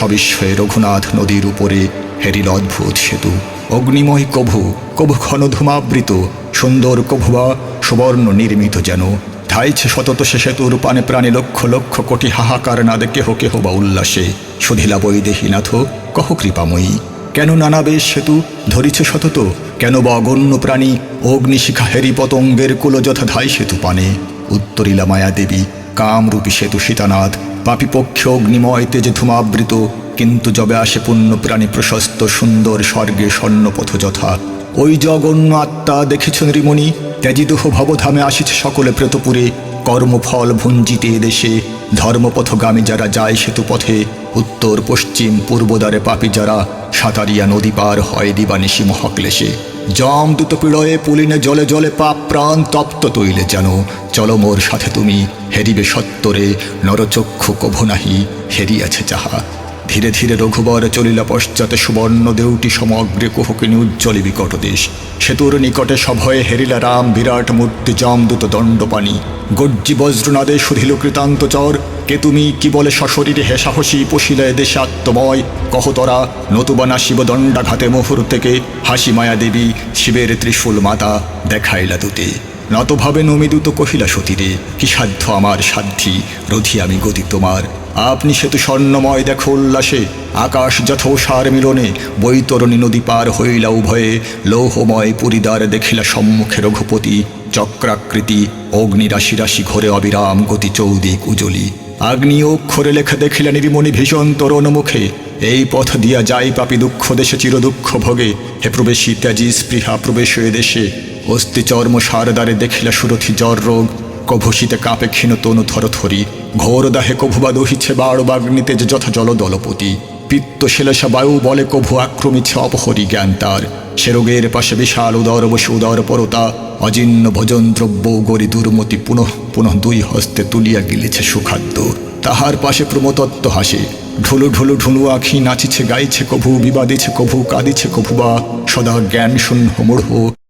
সবিস্ময়ে রঘুনাথ নদীর উপরে হেরিল অদ্ভুত সেতু। অগ্নিময় কভু কভু ঘন ধূমাবৃত সুন্দর কভুয়া সুবর্ণ নির্মিত যেন। ধাইছে সতত সে সেতুর পানে প্রাণে লক্ষ লক্ষ কোটি হাহাকার নাদে কেহ কেহ বা উল্লাসে। সুধিলা বৈদেহীনাথ কহ কৃপাময়ী, কেন নানা বেশ সেতু ধরিছে সতত? কেন বা অগণ্য প্রাণী অগ্নিশিখা হেরি পতঙ্গের কুলযথা ধাই সেতু পানে? উত্তরিলা মায়া দেবী কামরূপী সেতু সীতানাথ পাপি পক্ষে অগ্নিময় তেজে ধূমাবৃত কিন্তু যবে আসে পুণ্য প্রাণী প্রশস্ত সুন্দর স্বর্গে স্বর্ণপথ যথা। ওই জগন্য আত্মা দেখেছ নৃমণি ত্যাজিদুহ ভবধামে আসিছে সকলে প্রেতপুরে, কর্মফল ভুঞ্জিতে এদেশে, ধর্মপথগামী যারা যায় সেতু পথে উত্তর পশ্চিম পূর্বদ্বারে পাপি যারা সাঁতারিয়া নদী পার হয় দিবানিশি মহাক্লেশে। জম দুত পিড়য়ে পুলিনে জলে জলে পাপ প্রাণ তপ্ত তৈলে যেন। চলো মোর সাথে তুমি, হেরিবে সত্তরে, নরচক্ষু কভু নাহি, হেরিয়াছে যাহা। ধীরে ধীরে রঘুবর চলিলা পশ্চাতে সুবর্ণ দেউটি সমগ্রে কুহকিনী উজ্জ্বলী বিকট দেশ। সেতুর নিকটে সভয়ে হেরিলা রাম, বিরাট, মূর্তি, জমদূত দণ্ডপানি গর্জি বজ্রনাদে সুধিল কৃতান্ত চর, কে তুমি? কি বলে সশরীরে হে সাহসী? পশিলে দেশে আত্মময়। কহতরা নতুবানা শিবদণ্ডাঘাতে মুহূর্তেকে হাসি মায়া দেবী, শিবের ত্রিশূল মাতা দেখাইলা দুতে। নতভাবে নমিদুত কহিলা সতীরে, কি সাধ্য আমার সাধ্যি? রথি, আমি গতি তোমার। আপনি সেতু স্বর্ণময় দেখো উল্লাসে, আকাশ যথোসার মিলনে, বৈতরণী নদী পার হইলা উভয়ে, লৌহময় পুরীদ্বার দেখিলা সম্মুখে রঘুপতি, চক্রাকৃতি অগ্নি রাশি রাশি ঘরে অবিরাম গতি চৌদিক উজলি আগ্নি অক্ষরে লেখা দেখিলা নিরিমণি ভীষণ তরুণ মুখে, এই পথ দিয়া যাই পাপি দুঃখ দেশে চির দুঃখ ভোগে। হে প্রবেশী ত্যাজি, স্পৃহা প্রবেশ দেশে। অস্থি চর্ম সারদারে দেখিলা সুরথি জ্বর রোগ, কভূষিতে কাপে ক্ষীণ তনু থরথরি, ঘোর দাহে কভুবা দহিছে বাড় বাগ্নিতে যে যথা জল দলপতি, পিত্ত শিলেশা বায়ু বলে কভু আক্রমিছে অপহরি জ্ঞান তার, সে রোগের পাশে বিশাল উদর বসে উদর পরতা, অজিন্ন ভোজন দ্রব্য গরি দুর্মতি পুনঃ পুনঃ দুই হস্তে তুলিয়া গিলেছে সুখাদ্য, তাহার পাশে প্রমতত্ত্ব হাসে, ঢুলু ঢুলু ঢুলু আখি নাচিছে, গাইছে কভু, বিবাদিছে কভু, কাঁদিছে কভু বা সদা জ্ঞান শূন্য মূঢ়।